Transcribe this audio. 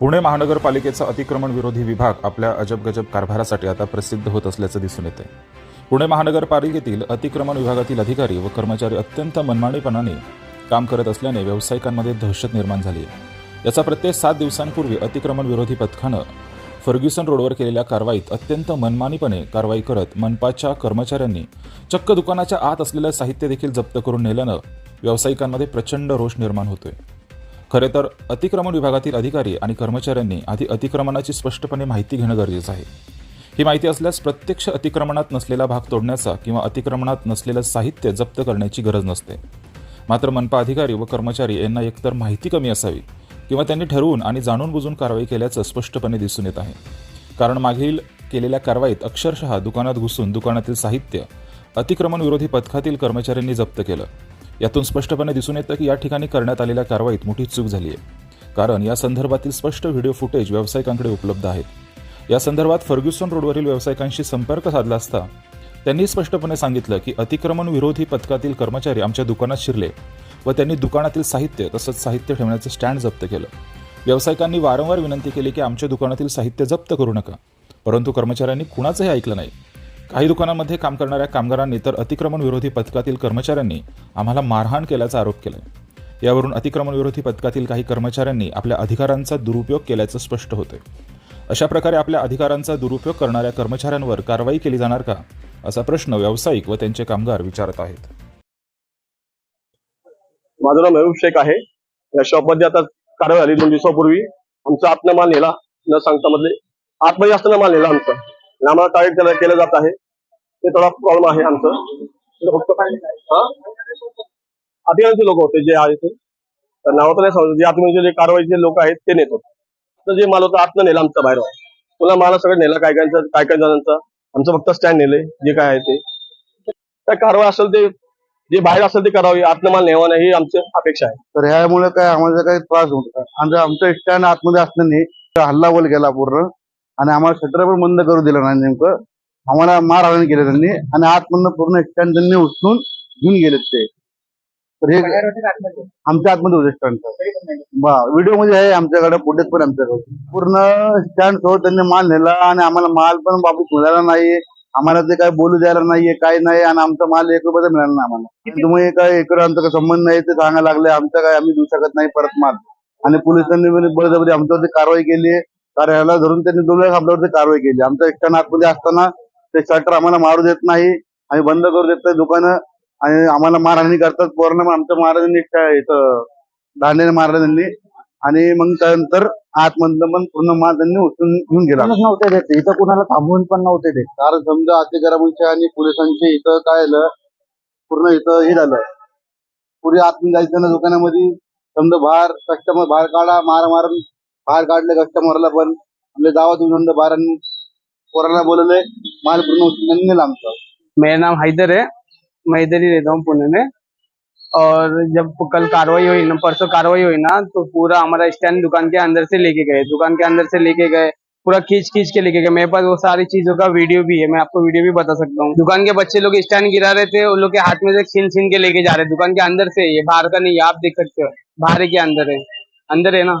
पुणे महानगरपालिकेचा अतिक्रमण विरोधी विभाग आपल्या अजबगजब कारभारासाठी आता प्रसिद्ध होत असल्याचं दिसून येते. पुणे महानगरपालिकेतील अतिक्रमण विभागातील अधिकारी व कर्मचारी अत्यंत मनमानीपणाने काम करत असल्याने व्यावसायिकांमध्ये दहशत निर्माण झाली आहे. याचा प्रत्यय सात दिवसांपूर्वी अतिक्रमण विरोधी पथकानं फर्ग्युसन रोडवर केलेल्या कारवाईत अत्यंत मनमानीपणे कारवाई करत मनपाच्या कर्मचाऱ्यांनी चक्क दुकानाच्या आत असलेलं साहित्य देखील जप्त करून नेल्यानं व्यावसायिकांमध्ये प्रचंड रोष निर्माण होतोय. खरे तर अतिक्रमण विभागातील अधिकारी आणि कर्मचाऱ्यांनी आधी अतिक्रमणाची स्पष्टपणे माहिती घेणं गरजेचं आहे. ही माहिती असल्यास प्रत्यक्ष अतिक्रमणात नसलेला भाग तोडण्याचा किंवा अतिक्रमणात नसलेलं साहित्य जप्त करण्याची गरज नसते. मात्र मनपा अधिकारी व कर्मचारी यांना एकतर माहिती कमी असावी किंवा त्यांनी ठरवून आणि जाणून बुजून कारवाई केल्याचं स्पष्टपणे दिसून येत आहे. कारण मागील केलेल्या कारवाईत अक्षरशः दुकानात घुसून दुकानातील साहित्य अतिक्रमण विरोधी पथकातील कर्मचाऱ्यांनी जप्त केलं. यातून स्पष्टपणे दिसून येतं की या ठिकाणी करण्यात आलेल्या कारवाईत मोठी चूक झाली आहे. कारण या संदर्भातील स्पष्ट व्हिडिओ फुटेज व्यावसायिकांकडे उपलब्ध आहेत. या संदर्भात फर्ग्युसन रोडवरील व्यावसायिकांशी संपर्क साधला असता त्यांनी स्पष्टपणे सांगितलं की अतिक्रमण विरोधी पथकातील कर्मचारी आमच्या दुकानात शिरले व त्यांनी दुकानातील साहित्य तसंच साहित्य ठेवण्याचं स्टँड जप्त केलं. व्यावसायिकांनी वारंवार विनंती केली की आमच्या दुकानातील साहित्य जप्त करू नका परंतु कर्मचाऱ्यांनी कुणाचंही ऐकलं नाही. काही दुकानांमध्ये काम करणाऱ्या कामगारांनी तर अतिक्रमण विरोधी पथकातील कर्मचाऱ्यांनी आम्हाला मारहाण केल्याचा आरोप केलाय. यावरून अतिक्रमण विरोधी पथकातील काही कर्मचाऱ्यांनी आपल्या अधिकारांचा दुरुपयोग केल्याचं स्पष्ट होतंय. अशा प्रकारे आपल्या अधिकारांचा दुरुपयोग करणाऱ्या कर्मचाऱ्यांवर कारवाई केली जाणार का असा प्रश्न व्यावसायिक व त्यांचे कामगार विचारत आहेत. माझं नाव मेहबूब शेख आहे. या शॉपमध्ये आता कारवाई झाली दोन दिवसापूर्वी. आमचा आतनं माल नेला. न सांगता मधले आतमध्ये असताना माल नेला आमचा. आणि आम्हाला टार्गेट केलं केलं जात आहे. ते थोडा प्रॉब्लेम आहे आमचं. फक्त आदिवासी लोक होते जे आहेत. ते. तर नाव तर नाही जे आतमध्ये जे कारवाईचे लोक आहेत ते नेतो तर जे माल होतं आतनं नेला आमचा बाहेर पुन्हा मला सगळं नेला. काय काय काय काय जणांचा आमचं फक्त स्टँड नेले जे काय आहे ते. काय कारवाई असेल ते जे बाहेर असेल ते करावी. आतनं माल नेवा नाही ही आमची अपेक्षा आहे. तर ह्यामुळे काय आम्हाला काही त्रास होत आमचं आमचं स्टँड आतमध्ये असल्याने हल्ला बोल गेला पूर्ण. आणि आम्हाला शटर पण बंद करू दिलं नाही नेमकं. आम्हाला मारहाण केलं त्यांनी आणि आतमधनं पूर्ण स्टँड त्यांनी उचलून घेऊन गेलेत ते. तर हे आमच्या आतमध्ये होते स्टँड व्हिडिओमध्ये आहे आमच्याकडे फुटेज पण आमच्याकडे. पूर्ण स्टँड सोबत त्यांनी माल नेला आणि आम्हाला माल पण वापस मिळाला नाही. आम्हाला ते काय बोलू द्यायला नाहीये काय नाही आणि आमचा माल एक रुपयाचा मिळाला नाही आम्हाला. तुम्ही काय इकडे आमचा काही संबंध नाही ते सांगायला लागले. आमचं काय आम्ही देऊ शकत नाही परत माल. आणि पोलिसांनी बळजबरी आमच्यावरती कारवाई केली. कारण ह्याला धरून त्यांनी वेळेस आपल्यावरती कारवाई केली. आमच्या स्टँड आतमध्ये असताना ते शटर आम्हाला मारू देत नाही. आणि बंद करू देत नाही दुकानं. आणि आम्हाला मारहाणी करतात पोरांना आमच्या महाराजांनी इथं मारलं त्यांनी. आणि मग त्यानंतर आतमधलं पण पूर्ण माल त्यांनी उचलून घेऊन गेला. नव्हते देत. इथं कुणाला थांबवून पण नव्हते देत. कारण समजा अतिक्रमणच्या आणि पोलिसांचे इथं काय झालं? पूर्ण इथं हे झालं. पुढे आतून जायचं ना दुकानामध्ये. समजा बाहेर कस्टमर बाहेर काढा मार मार बाहेर काढले कस्टमरला पण. बाहेर आणि पोरांना बोलवले माल पूर्ण मेरा नाम हैदर है। मैं इधर ही रहता हूँ पुणे में। और जब कल कार्रवाई हुई ना, परसों कार्रवाई हुई ना तो पूरा हमारा स्टैंड दुकान के अंदर से लेके गए। दुकान के अंदर से लेके गए। पूरा खींच खींच के लेके गए। मेरे पास वो सारी चीज़ों का वीडियो भी है। मैं आपको वीडियो भी बता सकता हूँ। दुकान के बच्चे लोग स्टैंड गिरा रहे थे, उन लोग के हाथ में से छीन छीन के लेके जा रहे दुकान के अंदर से ये बाहर का नहीं, आप देख सकते हो। बाहर के अंदर है। अंदर है ना?